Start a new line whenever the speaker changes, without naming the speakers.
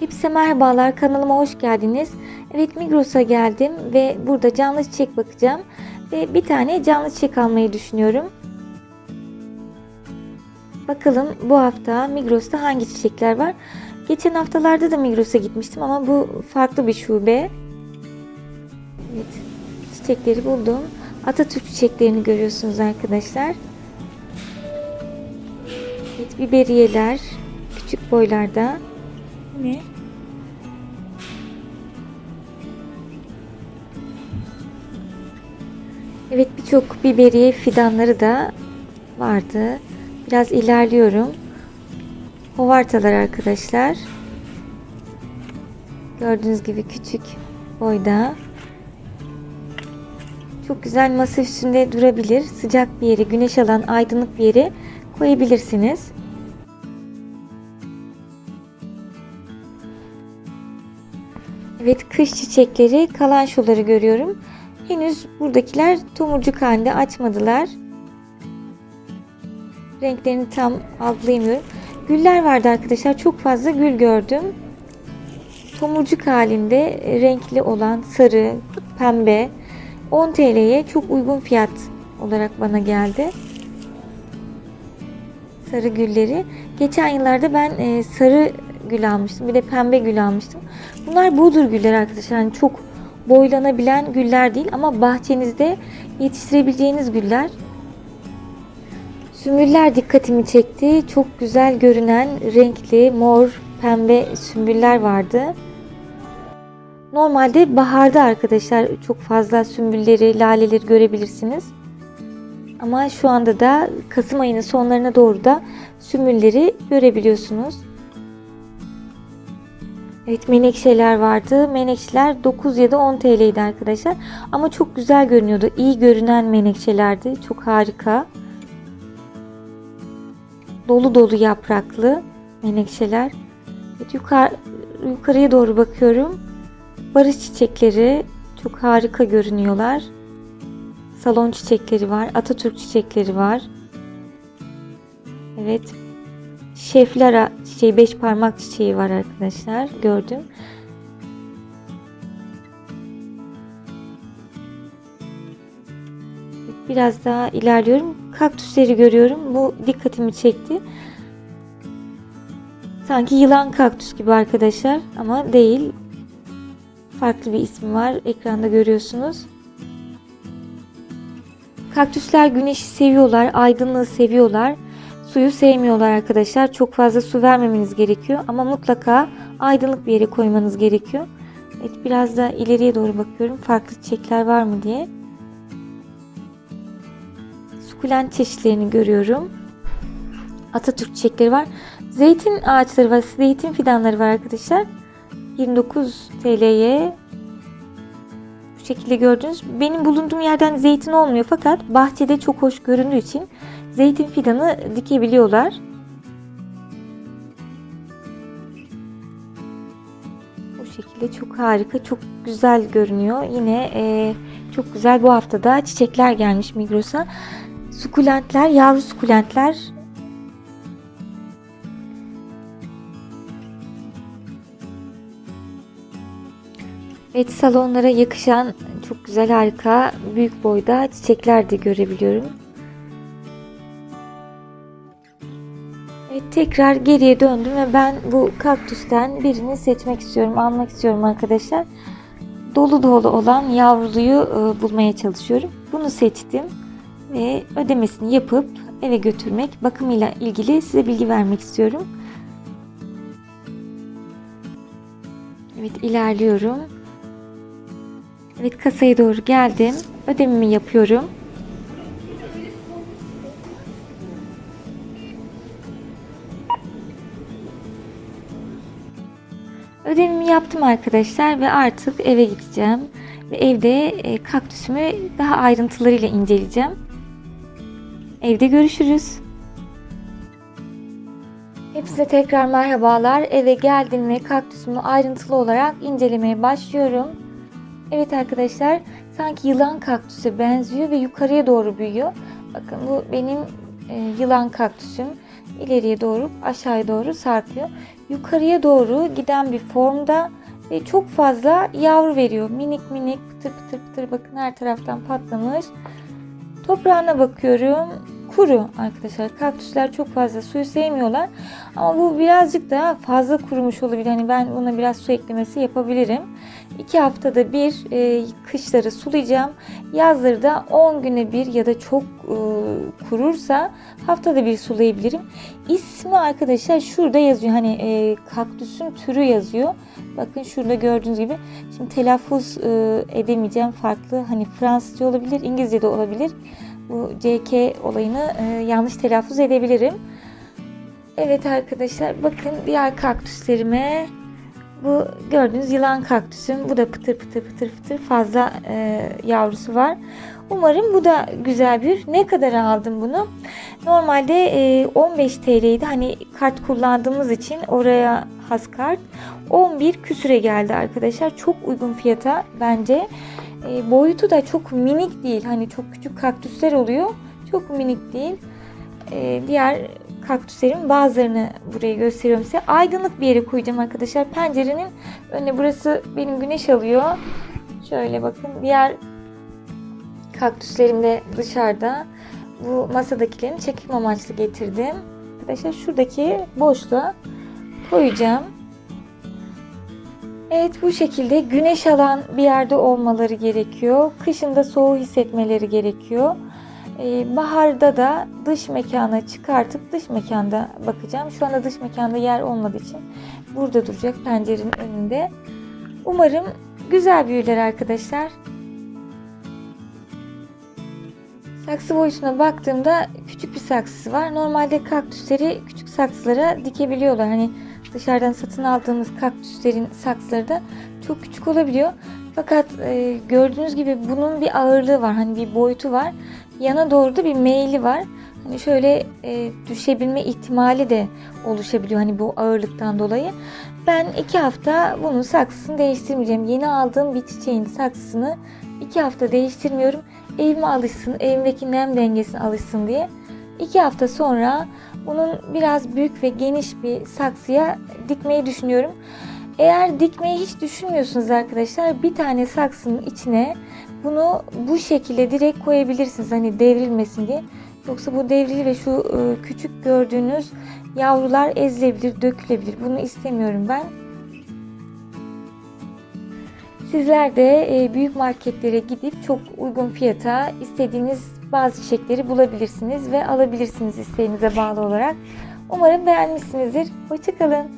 Hepsi merhabalar kanalıma hoş geldiniz. Evet Migros'a geldim ve burada canlı çiçek bakacağım. Ve bir tane canlı çiçek almayı düşünüyorum. Bakalım bu hafta Migros'ta hangi çiçekler var. Geçen haftalarda da Migros'a gitmiştim ama bu farklı bir şube. Evet çiçekleri buldum. Atatürk çiçeklerini görüyorsunuz arkadaşlar. Evet biberiyeler küçük boylarda. Ne? Evet birçok biberiye fidanları da vardı. Biraz ilerliyorum. Hovartalar arkadaşlar. Gördüğünüz gibi küçük boyda. Çok güzel masa üstünde durabilir. Sıcak bir yere, güneş alan aydınlık bir yere koyabilirsiniz. Evet kış çiçekleri kalançoları görüyorum. Henüz buradakiler tomurcuk halinde açmadılar. Renklerini tam algılayamıyorum. Güller vardı arkadaşlar. Çok fazla gül gördüm. Tomurcuk halinde renkli olan sarı, pembe 10 TL'ye çok uygun fiyat olarak bana geldi. Sarı gülleri. Geçen yıllarda ben e, sarı gül almıştım. Bir de pembe gül almıştım. Bunlar budur güller arkadaşlar. Yani çok boylanabilen güller değil ama bahçenizde yetiştirebileceğiniz güller. Sümbüller dikkatimi çekti. Çok güzel görünen renkli mor, pembe sümbüller vardı. Normalde baharda arkadaşlar çok fazla sümbülleri, laleleri görebilirsiniz. Ama şu anda da Kasım ayının sonlarına doğru da sümbülleri görebiliyorsunuz. Evet menekşeler vardı. Menekşeler 9 ya da 10 TL'ydi arkadaşlar. Ama çok güzel görünüyordu. İyi görünen menekşelerdi. Çok harika. Dolu dolu yapraklı menekşeler. Evet, yukarı, yukarıya doğru bakıyorum. Barış çiçekleri çok harika görünüyorlar. Salon çiçekleri var. Atatürk çiçekleri var. Evet. Şeflara çiçeği, beş parmak çiçeği var arkadaşlar. Gördüm. Biraz daha ilerliyorum. Kaktüsleri görüyorum. Bu dikkatimi çekti. Sanki yılan kaktüs gibi arkadaşlar ama değil. Farklı bir ismi var. Ekranda görüyorsunuz. Kaktüsler güneşi seviyorlar, aydınlığı seviyorlar. Suyu sevmiyorlar arkadaşlar. Çok fazla su vermemeniz gerekiyor ama mutlaka aydınlık bir yere koymanız gerekiyor. Evet biraz da ileriye doğru bakıyorum. Farklı çiçekler var mı diye. Sukulent çeşitlerini görüyorum. Atatürk çiçekleri var. Zeytin ağaçları var. Zeytin fidanları var arkadaşlar. 29 TL'ye bu şekilde gördünüz. Benim bulunduğum yerden zeytin olmuyor fakat bahçede çok hoş göründüğü için zeytin fidanı dikebiliyorlar. Bu şekilde çok harika, çok güzel görünüyor. Yine e, çok güzel bu haftada çiçekler gelmiş Migros'a. Sukulentler, yavru sukulentler Evet salonlara yakışan çok güzel harika büyük boyda çiçekler de görebiliyorum. Tekrar geriye döndüm ve ben bu kaktüsten birini seçmek istiyorum, almak istiyorum arkadaşlar. Dolu dolu olan yavruluyu e, bulmaya çalışıyorum. Bunu seçtim ve ödemesini yapıp eve götürmek, bakımıyla ilgili size bilgi vermek istiyorum. Evet ilerliyorum. Evet kasaya doğru geldim. Ödememi yapıyorum. Ödememi yaptım arkadaşlar ve artık eve gideceğim. Ve evde e, kaktüsümü daha ayrıntılarıyla inceleyeceğim. Evde görüşürüz. Hepinize tekrar merhabalar. Eve geldim ve kaktüsümü ayrıntılı olarak incelemeye başlıyorum. Evet arkadaşlar sanki yılan kaktüse benziyor ve yukarıya doğru büyüyor. Bakın bu benim e, yılan kaktüsüm ileriye doğru aşağıya doğru sarkıyor. Yukarıya doğru giden bir formda ve çok fazla yavru veriyor. Minik minik pıtır pıtır pıtır bakın her taraftan patlamış. Toprağına bakıyorum. Kuru arkadaşlar. Kaktüsler çok fazla suyu sevmiyorlar. Ama bu birazcık daha fazla kurumuş olabilir. Hani ben buna biraz su eklemesi yapabilirim. 2 haftada bir e, kışları sulayacağım. Yazları da 10 güne bir ya da çok e, kurursa haftada bir sulayabilirim. İsmi arkadaşlar şurada yazıyor. Hani e, kaktüsün türü yazıyor. Bakın şurada gördüğünüz gibi. Şimdi telaffuz e, edemeyeceğim. Farklı hani Fransızca olabilir, İngilizce de olabilir. Bu CK olayını e, yanlış telaffuz edebilirim. Evet arkadaşlar bakın diğer kaktüslerime bu gördüğünüz yılan kaktüsüm. Bu da pıtır pıtır pıtır pıtır fazla e, yavrusu var. Umarım bu da güzel bir. Ne kadar aldım bunu? Normalde e, 15 TL'ydi. Hani kart kullandığımız için oraya has kart. 11 küsüre geldi arkadaşlar. Çok uygun fiyata bence. E, boyutu da çok minik değil. Hani çok küçük kaktüsler oluyor. Çok minik değil. E, diğer kaktüslerin bazılarını buraya gösteriyorum size. Aydınlık bir yere koyacağım arkadaşlar. Pencerenin önüne burası benim güneş alıyor. Şöyle bakın. Diğer kaktüslerim de dışarıda. Bu masadakilerini çekim amaçlı getirdim. Arkadaşlar şuradaki boşluğa koyacağım. Evet bu şekilde güneş alan bir yerde olmaları gerekiyor. Kışında soğuğu hissetmeleri gerekiyor. Ee, baharda da dış mekana çıkartıp dış mekanda bakacağım. Şu anda dış mekanda yer olmadığı için burada duracak pencerenin önünde. Umarım güzel büyürler arkadaşlar. Saksı boyutuna baktığımda küçük bir saksısı var. Normalde kaktüsleri küçük saksılara dikebiliyorlar. Hani dışarıdan satın aldığımız kaktüslerin saksıları da çok küçük olabiliyor. Fakat e, gördüğünüz gibi bunun bir ağırlığı var. Hani bir boyutu var. Yana doğru da bir meyli var. Hani şöyle e, düşebilme ihtimali de oluşabiliyor. Hani bu ağırlıktan dolayı. Ben iki hafta bunun saksısını değiştirmeyeceğim. Yeni aldığım bir çiçeğin saksısını iki hafta değiştirmiyorum. Evime alışsın, evimdeki nem dengesine alışsın diye. İki hafta sonra bunun biraz büyük ve geniş bir saksıya dikmeyi düşünüyorum. Eğer dikmeyi hiç düşünmüyorsunuz arkadaşlar bir tane saksının içine bunu bu şekilde direkt koyabilirsiniz. Hani devrilmesin diye. Yoksa bu devrilir ve şu e, küçük gördüğünüz yavrular ezilebilir, dökülebilir. Bunu istemiyorum ben. Sizler de e, büyük marketlere gidip çok uygun fiyata istediğiniz bazı çiçekleri bulabilirsiniz ve alabilirsiniz isteğinize bağlı olarak. Umarım beğenmişsinizdir. Hoşçakalın.